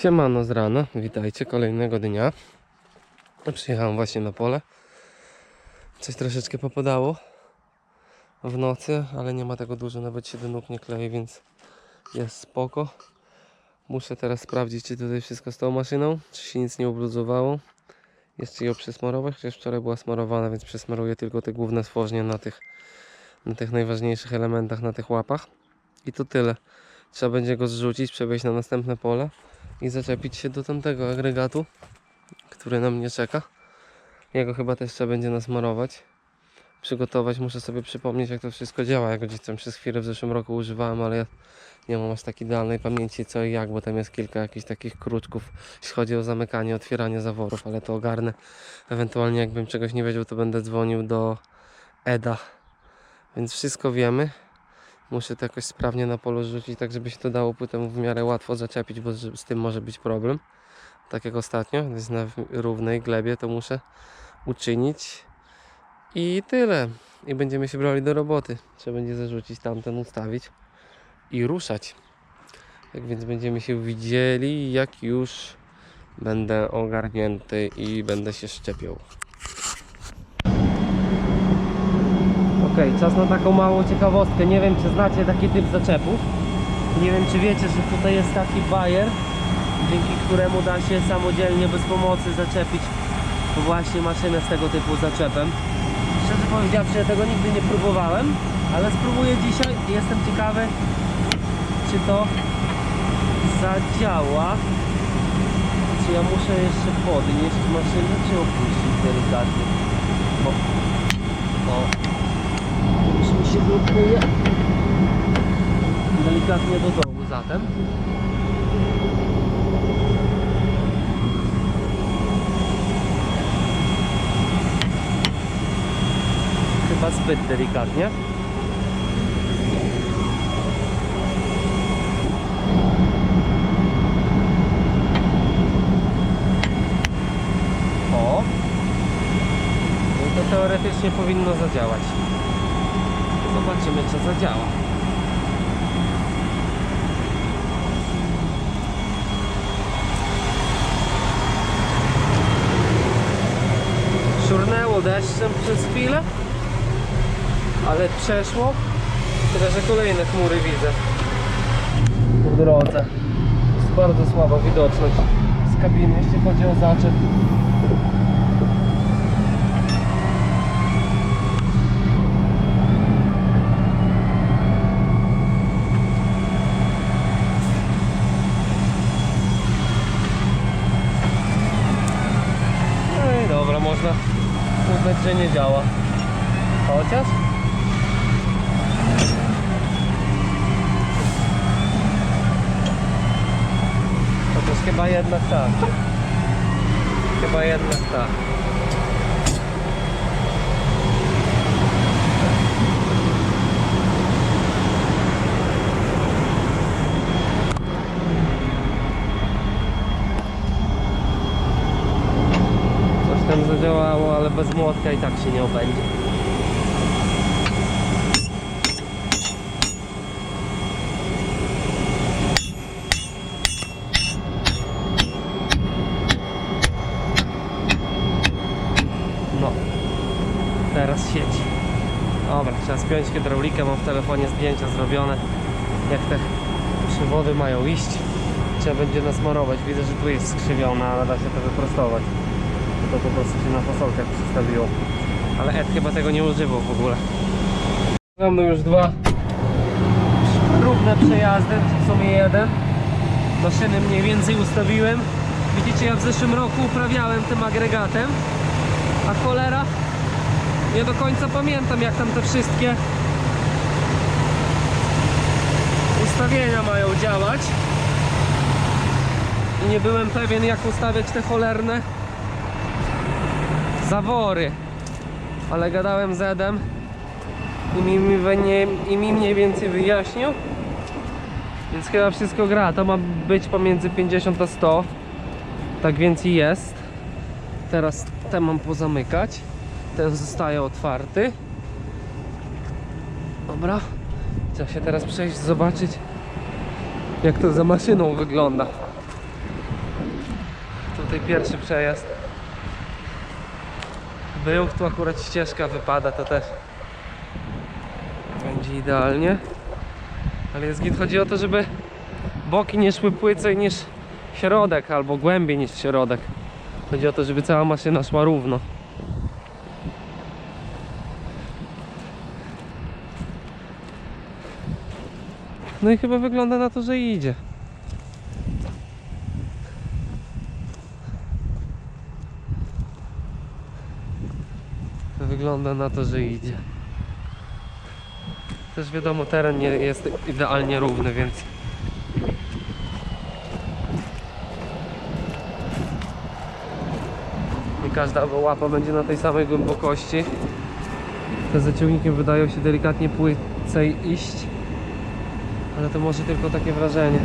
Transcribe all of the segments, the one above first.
Siemano z rana, witajcie kolejnego dnia. Przyjechałem właśnie na pole. Coś troszeczkę popadało w nocy, ale nie ma tego dużo, nawet się do nóg nie klei, więc jest spoko. Muszę teraz sprawdzić, czy tutaj wszystko z tą maszyną, czy się nic nie ubluzowało. Jeszcze ją przesmarować, chociaż wczoraj była smarowana, więc przesmaruję tylko te główne stworzenie na tych, na tych najważniejszych elementach, na tych łapach. I to tyle. Trzeba będzie go zrzucić, przewieźć na następne pole i zaczepić się do tamtego agregatu, który na mnie czeka. Jego chyba też trzeba będzie nasmarować. Przygotować, muszę sobie przypomnieć jak to wszystko działa. Ja go gdzieś tam przez chwilę w zeszłym roku używałem, ale ja nie mam aż tak idealnej pamięci co i jak, bo tam jest kilka jakichś takich kruczków, jeśli chodzi o zamykanie, otwieranie zaworów, ale to ogarnę. Ewentualnie jakbym czegoś nie wiedział, to będę dzwonił do Eda. Więc wszystko wiemy. Muszę to jakoś sprawnie na polu rzucić, tak żeby się to dało potem w miarę łatwo zaczepić, bo z tym może być problem. Tak jak ostatnio, jest na równej glebie, to muszę uczynić. I tyle. I będziemy się brali do roboty. Trzeba będzie zarzucić tamten, ustawić i ruszać. Tak więc będziemy się widzieli, jak już będę ogarnięty i będę się szczepiał. Czas na taką małą ciekawostkę. Nie wiem, czy znacie taki typ zaczepów. Nie wiem, czy wiecie, że tutaj jest taki bajer, dzięki któremu da się samodzielnie, bez pomocy zaczepić właśnie maszynę z tego typu zaczepem. Szczerze powiedziawszy, ja tego nigdy nie próbowałem, ale spróbuję dzisiaj jestem ciekawy, czy to zadziała. Czy ja muszę jeszcze podnieść maszynę, czy opuścić delikatnie o. Już blokuje delikatnie do dołu zatem. Chyba zbyt delikatnie. O! To teoretycznie powinno zadziałać. Zobaczymy, czy zadziała. Szurnęło deszczem przez chwilę, ale przeszło. Tyle, że kolejne chmury widzę w drodze. Jest bardzo słaba widoczność z kabiny, jeśli chodzi o zaczep. No i dobra, można uznać, że nie działa. Chociaż? Chociaż chyba jednak tak. Chyba jednak tak. Coś tam zadziałało, ale bez młotka i tak się nie obędzie. No, teraz siedzi. Dobra, trzeba spiąć hydraulikę, mam w telefonie zdjęcia zrobione, jak te przewody mają iść. Trzeba będzie nasmarować, widzę, że tu jest skrzywiona, ale da się to wyprostować. To po prostu się na fasolkach przestawiło. Ale Ed chyba tego nie używał w ogóle. Mam no już dwa równe przejazdy, w sumie jeden. Maszyny mniej więcej ustawiłem. Widzicie, ja w zeszłym roku uprawiałem tym agregatem, a cholera, nie do końca pamiętam jak tam te wszystkie ustawienia mają działać. I nie byłem pewien jak ustawiać te cholerne zawory. Ale gadałem z Edem i mi, mi, i mi mniej więcej wyjaśnił. Więc chyba wszystko gra. To ma być pomiędzy 50 a 100. Tak więc jest. Teraz ten mam pozamykać. Ten zostaje otwarty. Dobra. Trzeba się teraz przejść, zobaczyć jak to za maszyną wygląda. tutaj pierwszy przejazd był, tu akurat ścieżka wypada, to też będzie idealnie. Ale jest git, chodzi o to, żeby boki nie szły płycej niż środek, albo głębiej niż środek. Chodzi o to, żeby cała maszyna szła równo. No i chyba wygląda na to, że idzie. Wygląda na to, że idzie. Też wiadomo, teren nie jest idealnie równy, więc nie każda łapa będzie na tej samej głębokości. Te za ciągnikiem wydają się delikatnie płycej iść, ale to może tylko takie wrażenie.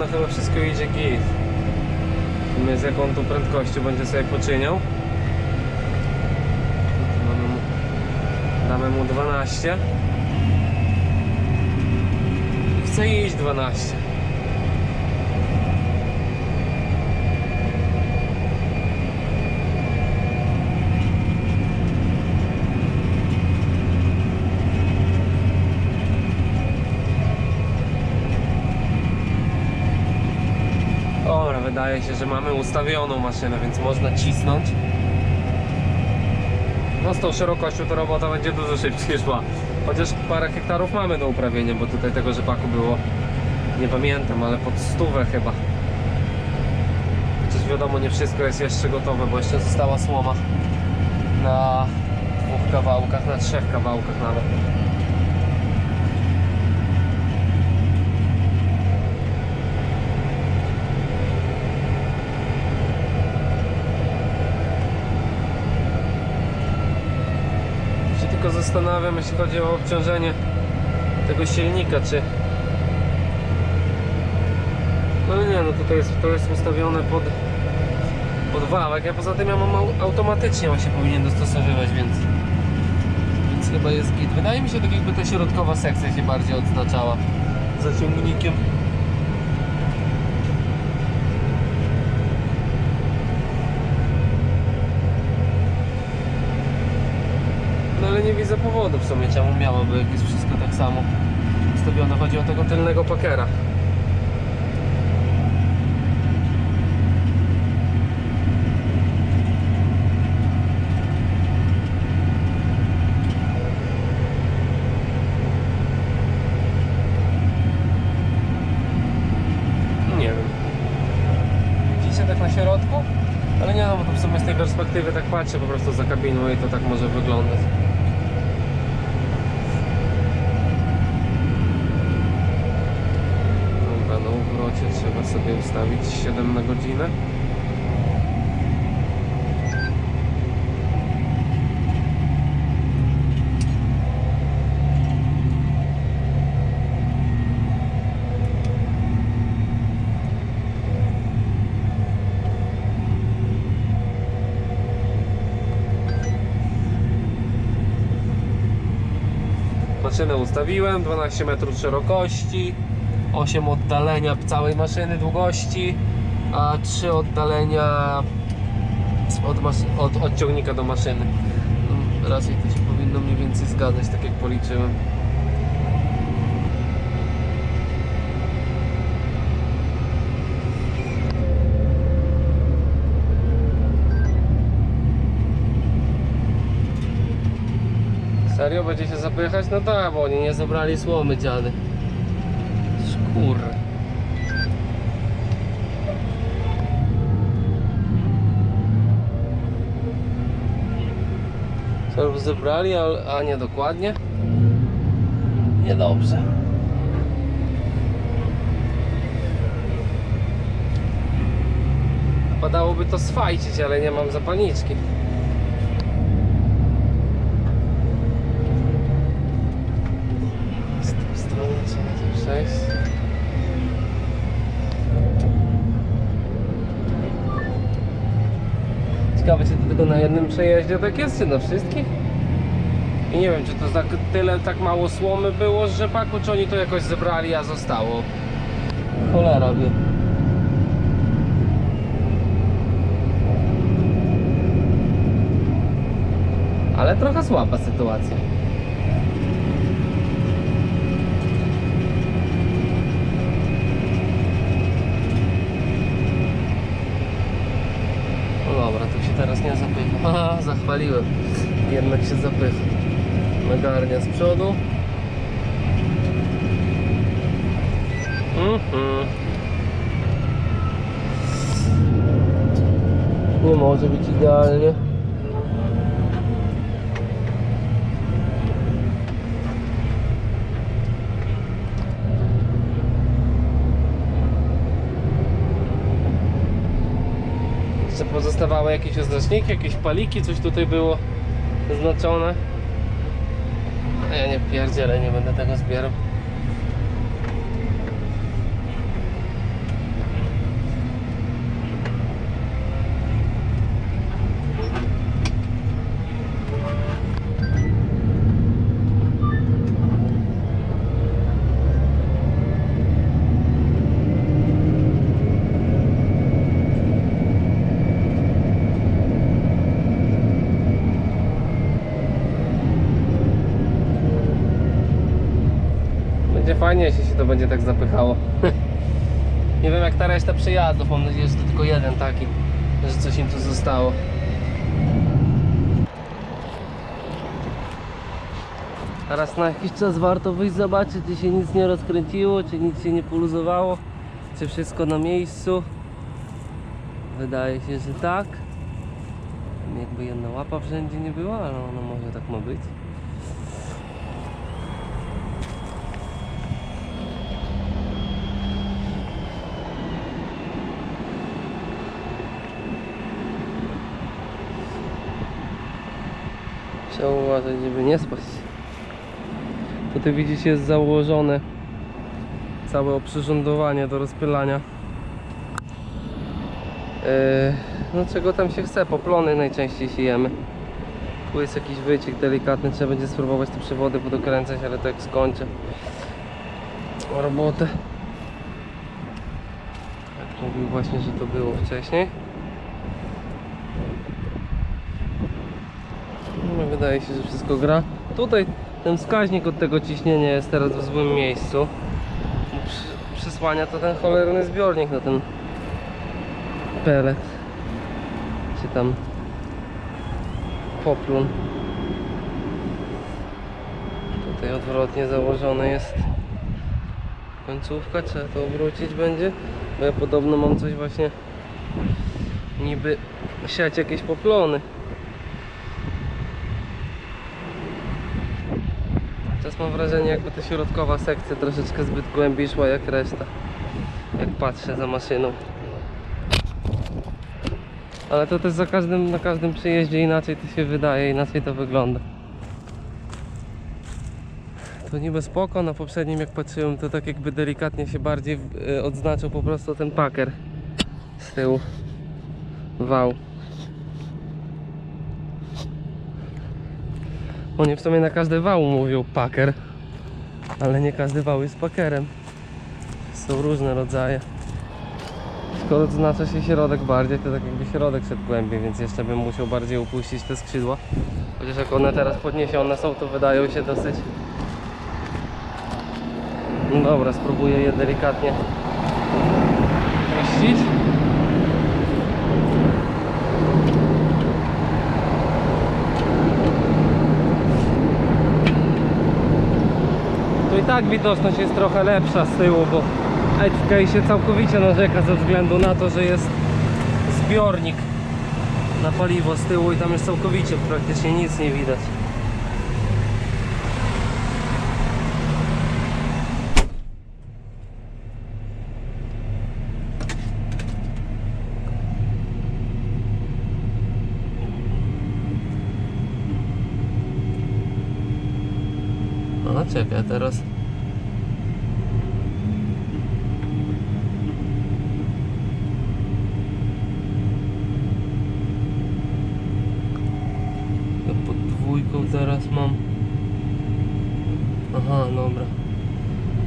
No chyba wszystko idzie git. My z jaką tu prędkością będzie sobie poczyniał. Mamy mu, damy mu 12. I chce iść 12. Dobra, wydaje się, że mamy ustawioną maszynę, więc można cisnąć. No z tą szerokością to robota będzie dużo szybciej szła. Chociaż parę hektarów mamy do uprawienia, bo tutaj tego rzepaku było, nie pamiętam, ale pod stówę chyba. Chociaż wiadomo, nie wszystko jest jeszcze gotowe, bo jeszcze została słoma na dwóch kawałkach, na trzech kawałkach nawet. się tylko zastanawiam, jeśli chodzi o obciążenie tego silnika, czy... No nie, no tutaj jest, to jest ustawione pod, pod wałek, a poza tym ja mam au- automatycznie, on się powinien dostosowywać, więc... Więc chyba jest git. Wydaje mi się, tak jakby ta środkowa sekcja się bardziej odznaczała za ciągnikiem. No ale nie widzę powodu w sumie, czemu miałoby, jak jest wszystko tak samo ustawione. Chodzi o tego tylnego pakera. Nie wiem. Widzicie tak na środku? Ale nie no, bo to w sumie z tej perspektywy tak patrzę po prostu za kabiną i to tak może wyglądać. Dobra, na uwrocie trzeba sobie ustawić 7 na godzinę. Maszynę ustawiłem, 12 metrów szerokości, 8 oddalenia całej maszyny długości, a 3 oddalenia od, od, od ciągnika do maszyny. No, raczej to się powinno mniej więcej zgadzać, tak jak policzyłem. Serio? Będzie się zapychać? No tak, bo oni nie zabrali słomy dziady. Szkur. Co zebrali, a, a nie dokładnie? Niedobrze. Padałoby to sfajcić, ale nie mam zapalniczki. Przejeździe tak jest, czy na wszystkich? I nie wiem, czy to tak, tyle, tak mało słomy było z rzepaku, czy oni to jakoś zebrali, a zostało. Cholera wie. Ale trochę słaba sytuacja. No dobra, tu się teraz nie zapycha. Haha, zachwaliłem. Jednak się zapycha. Nagarnia z przodu. Mhm. Nie może być idealnie. Jeszcze pozostawały jakieś oznaczniki, jakieś paliki, coś tutaj było zaznaczone. A ja nie pierdzielę, nie będę tego zbierał. Fajnie, jeśli się to będzie tak zapychało. nie wiem jak ta reszta przejazdów, mam nadzieję, że to tylko jeden taki, że coś im tu zostało. Teraz na jakiś czas warto wyjść zobaczyć, czy się nic nie rozkręciło, czy nic się nie poluzowało, czy wszystko na miejscu. Wydaje się, że tak. Jakby jedna łapa wszędzie nie była, ale ona może tak ma być. Trzeba uważać, żeby nie spaść. Tutaj widzicie jest założone całe oprzyrządowanie do rozpylania. Yy, no czego tam się chce, poplony najczęściej siejemy. Tu jest jakiś wyciek delikatny, trzeba będzie spróbować te przewody podokręcać, ale to jak skończę robotę. Jak mówił właśnie, że to było wcześniej. No, wydaje się, że wszystko gra. Tutaj ten wskaźnik od tego ciśnienia jest teraz w złym miejscu. Przy, przysłania to ten cholerny zbiornik na ten pelet. Czy tam poplun. Tutaj odwrotnie założone jest końcówka, trzeba to obrócić będzie. Bo ja podobno mam coś właśnie niby siać jakieś poplony. Mam wrażenie, jakby ta środkowa sekcja troszeczkę zbyt głębiej szła jak reszta. Jak patrzę za maszyną. Ale to też za każdym, na każdym przyjeździe inaczej to się wydaje, inaczej to wygląda. To niby spoko, na poprzednim jak patrzyłem to tak jakby delikatnie się bardziej y, odznaczył po prostu ten paker z tyłu. Wał. Oni w sumie na każdy wał mówią paker, ale nie każdy wał jest pakerem. Są różne rodzaje. Skoro odznacza się środek bardziej, to tak jakby środek szedł głębiej, więc jeszcze bym musiał bardziej upuścić te skrzydła. Chociaż jak one teraz podniesione są, to wydają się dosyć... No dobra, spróbuję je delikatnie puścić. I tak widoczność jest trochę lepsza z tyłu, bo Edge w case'ie całkowicie narzeka ze względu na to, że jest zbiornik na paliwo z tyłu i tam już całkowicie praktycznie nic nie widać. No czekaj, teraz dwójką teraz mam. Aha, dobra.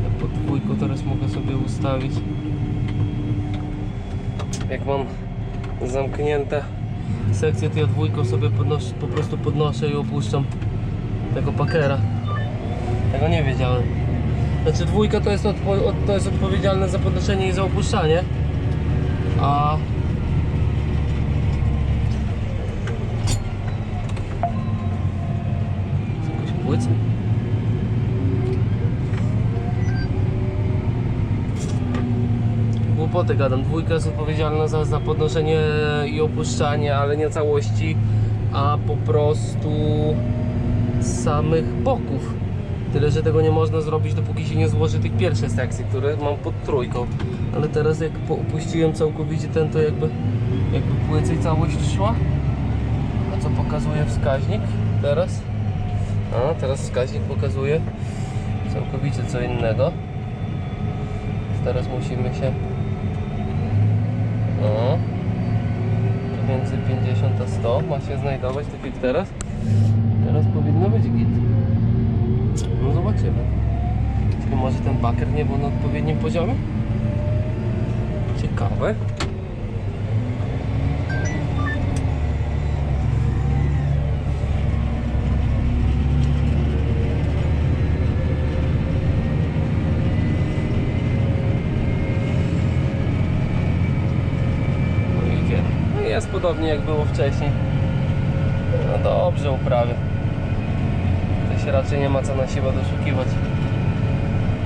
Ja pod teraz mogę sobie ustawić. Jak mam zamknięte sekcje, to ja dwójką sobie podnoszę, po prostu podnoszę i opuszczam tego pakera. Tego nie wiedziałem. Znaczy dwójka to jest, odpo, od, to jest odpowiedzialne za podnoszenie i za opuszczanie. A Jakoś płyca? Głupoty gadam. Dwójka jest odpowiedzialna za, za podnoszenie i opuszczanie, ale nie całości, a po prostu samych boków. Tyle, że tego nie można zrobić, dopóki się nie złoży tych pierwszych sekcji, które mam pod trójką. Ale teraz jak opuściłem całkowicie ten, to jakby, jakby płycej całość szła. A co pokazuje wskaźnik teraz? A, teraz wskaźnik pokazuje całkowicie co innego. Teraz musimy się no pomiędzy 50 a 100 ma się znajdować tak jak teraz. Teraz powinno być git. No zobaczymy. Czyli może ten baker nie był na odpowiednim poziomie? Ciekawe. No idzie. No jest podobnie jak było wcześniej. No dobrze uprawia. To się raczej nie ma co na siebie doszukiwać.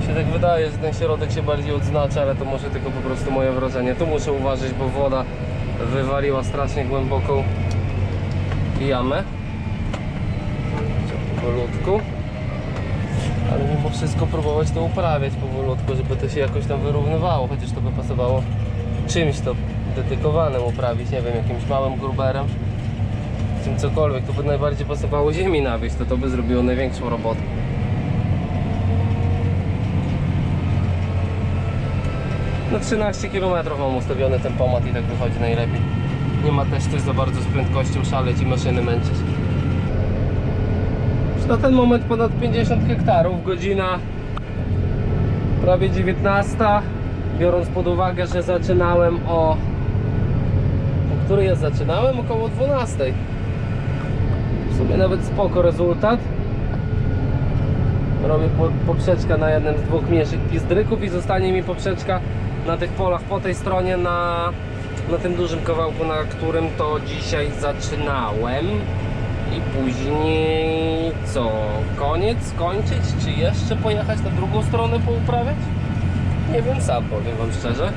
Się tak wydaje, że ten środek się bardziej odznacza, ale to może tylko po prostu moje wrażenie. Tu muszę uważać, bo woda wywaliła strasznie głęboką jamę. Powolutku. Ale mimo wszystko próbować to uprawiać powolutku, żeby to się jakoś tam wyrównywało, chociaż to by pasowało czymś to dedykowanym uprawić, nie wiem, jakimś małym gruberem, czym cokolwiek, to by najbardziej pasowało ziemi nawieść, to to by zrobiło największą robotę. No 13 km mam ustawiony ten pomad i tak wychodzi najlepiej. Nie ma też coś za bardzo z prędkością szaleć i maszyny męczyć. Już Na ten moment ponad 50 hektarów, godzina prawie 19, biorąc pod uwagę, że zaczynałem o... O której ja zaczynałem? Około 12. W sumie nawet spoko rezultat. Robię po, poprzeczkę na jednym z dwóch mniejszych pizdryków i zostanie mi poprzeczka na tych polach po tej stronie na, na tym dużym kawałku, na którym to dzisiaj zaczynałem. I później co? Koniec? Kończyć? Czy jeszcze pojechać na drugą stronę pouprawiać? Nie wiem sam, powiem wam szczerze.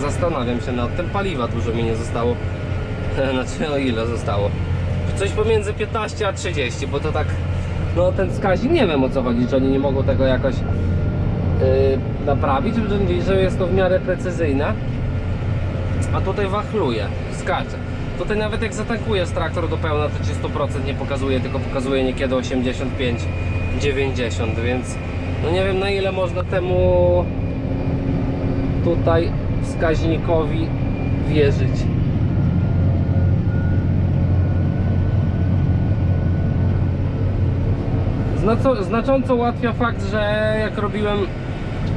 Zastanawiam się nad tym. Paliwa dużo mi nie zostało. Znaczy o ile zostało? Coś pomiędzy 15 a 30, bo to tak no ten wskaźnik nie wiem o co chodzi, czy oni nie mogą tego jakoś yy, naprawić, że, że jest to w miarę precyzyjne. A tutaj wachluje, skacze. Tutaj nawet jak zatankujesz traktor do pełna, to ci 100% nie pokazuje, tylko pokazuje niekiedy 85, 90, więc no nie wiem na ile można temu tutaj wskaźnikowi wierzyć. Znacząco ułatwia fakt, że jak robiłem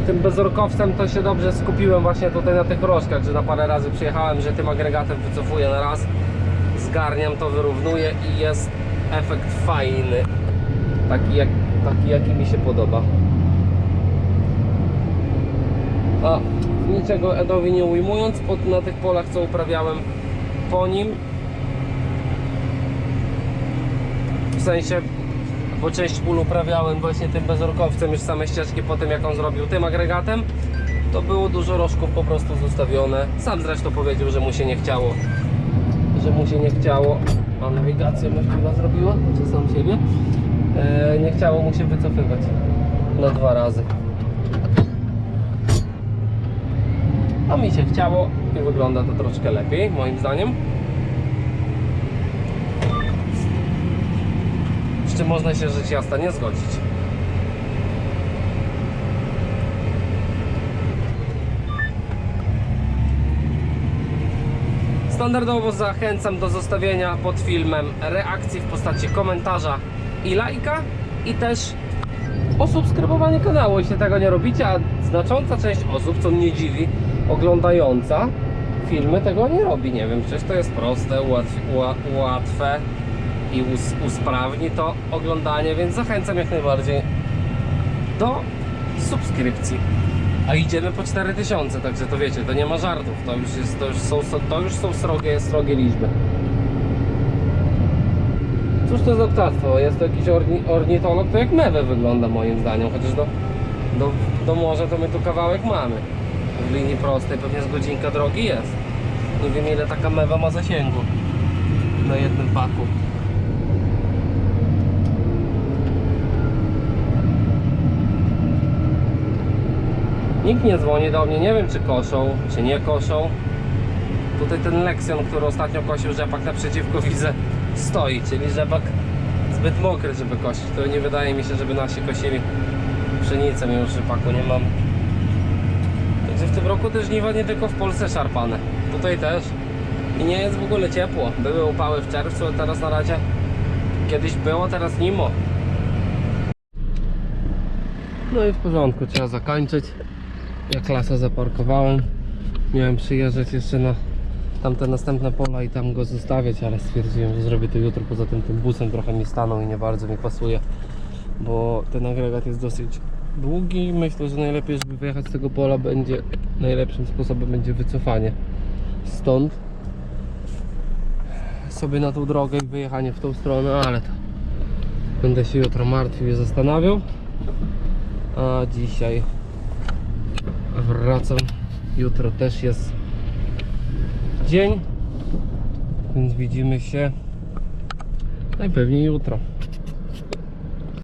tym bezorkowcem, to się dobrze skupiłem właśnie tutaj na tych rożkach, że na parę razy przyjechałem, że tym agregatem wycofuję na raz, zgarniam to, wyrównuję i jest efekt fajny, taki, jak, taki jaki mi się podoba. A, niczego Edowi nie ujmując, pod, na tych polach co uprawiałem po nim, w sensie bo część pól uprawiałem właśnie tym bezorkowcem już same ścieżki po tym jak on zrobił tym agregatem. To było dużo rożków po prostu zostawione. Sam zresztą powiedział, że mu się nie chciało że mu się nie chciało. A nawigacja mi chyba zrobiła czy sam siebie nie chciało mu się wycofywać na dwa razy. A mi się chciało i wygląda to troszkę lepiej moim zdaniem. Z czym można się rzecz jasna nie zgodzić. Standardowo zachęcam do zostawienia pod filmem reakcji w postaci komentarza i lajka i też o subskrybowanie kanału, jeśli tego nie robicie, a znacząca część osób, co mnie dziwi, oglądająca filmy tego nie robi. Nie wiem, przecież to jest proste, ułatw, ua- łatwe i us, usprawni to oglądanie, więc zachęcam jak najbardziej do subskrypcji. A idziemy po 4000, także to wiecie, to nie ma żartów, to już, jest, to już, są, to już są srogie, srogie liczby. Cóż to za ptactwo? Jest to jakiś orni, ornitolog, to jak mewe wygląda moim zdaniem, chociaż do, do, do morza to my tu kawałek mamy. W linii prostej pewnie z godzinka drogi jest. Nie wiem ile taka mewa ma zasięgu na jednym paku. Nikt nie dzwoni do mnie, nie wiem czy koszą, czy nie koszą. Tutaj ten Lexion, który ostatnio kosił rzepak naprzeciwko widzę stoi, czyli rzepak zbyt mokry, żeby kosić. To nie wydaje mi się, żeby nasi kosili pszenicę, mimo że rzepaku nie mam. Także w tym roku też żniwa nie tylko w Polsce szarpane. Tutaj też. I nie jest w ogóle ciepło. Były upały w czerwcu, a teraz na razie kiedyś było, teraz nimo. No i w porządku, trzeba zakończyć. Ja klasa zaparkowałem. Miałem przyjeżdżać jeszcze na tamte następne pola i tam go zostawiać, ale stwierdziłem, że zrobię to jutro. Poza tym tym busem trochę mi stanął i nie bardzo mi pasuje, bo ten agregat jest dosyć długi. Myślę, że najlepiej, żeby wyjechać z tego pola będzie najlepszym sposobem będzie wycofanie stąd sobie na tą drogę i wyjechanie w tą stronę, ale to będę się jutro martwił i zastanawiał. A dzisiaj wracam. Jutro też jest dzień, więc widzimy się najpewniej jutro.